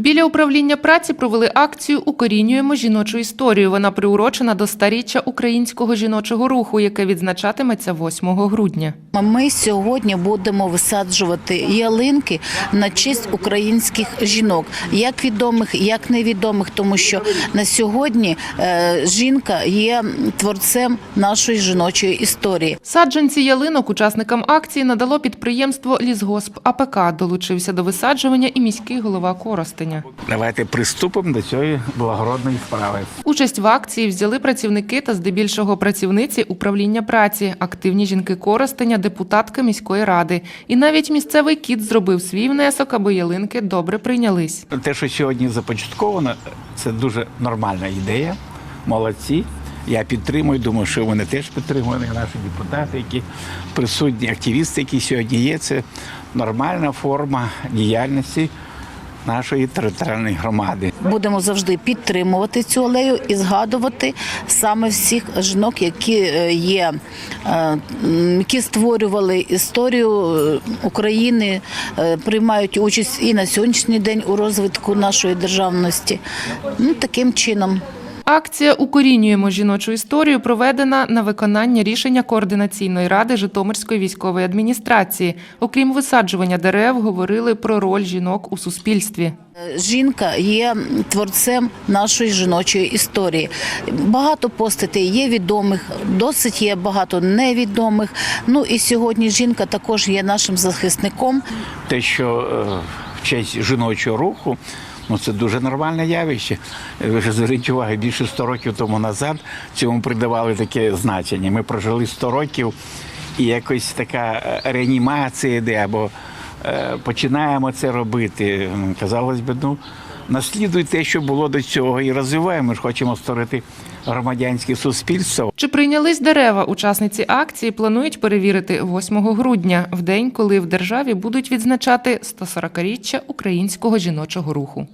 Біля управління праці провели акцію Укорінюємо жіночу історію. Вона приурочена до старіччя українського жіночого руху, яке відзначатиметься 8 грудня. Ми сьогодні будемо висаджувати ялинки на честь українських жінок, як відомих, як невідомих, тому що на сьогодні е, жінка є творцем нашої жіночої історії. Саджанці ялинок учасникам акції надало підприємство Лісгосп АПК. Долучився до висаджування і міський голова Коростеня. Давайте приступимо до цієї благородної справи. Участь в акції взяли працівники та здебільшого працівниці управління праці, активні жінки Коростеня, депутатка міської ради. І навіть місцевий кіт зробив свій внесок, аби ялинки добре прийнялись. Те, що сьогодні започатковано, це дуже нормальна ідея. Молодці. Я підтримую, думаю, що вони теж підтримують наші депутати, які присутні, активісти, які сьогодні є. Це нормальна форма діяльності нашої територіальної громади. Будемо завжди підтримувати цю алею і згадувати саме всіх жінок, які е, є, е, які створювали історію е, України, приймають участь і на сьогоднішній день у розвитку нашої державності. Ну, таким чином. Акція Укорінюємо жіночу історію проведена на виконання рішення координаційної ради Житомирської військової адміністрації. Окрім висаджування дерев, говорили про роль жінок у суспільстві. Жінка є творцем нашої жіночої історії. Багато постатей є відомих, досить є багато невідомих. Ну і сьогодні жінка також є нашим захисником. Те, що е, в честь жіночого руху, ну це дуже нормальне явище. Ви ж зверніть увагу, більше 100 років тому назад цьому придавали таке значення. Ми прожили 100 років, і якось така е, реанімація йде, або е, починаємо це робити. Казалось би, ну. Наслідуй те, що було до цього, і розвиваємо. Ми ж хочемо створити громадянське суспільство. Чи прийнялись дерева учасниці акції? Планують перевірити 8 грудня, в день, коли в державі будуть відзначати 140-річчя українського жіночого руху.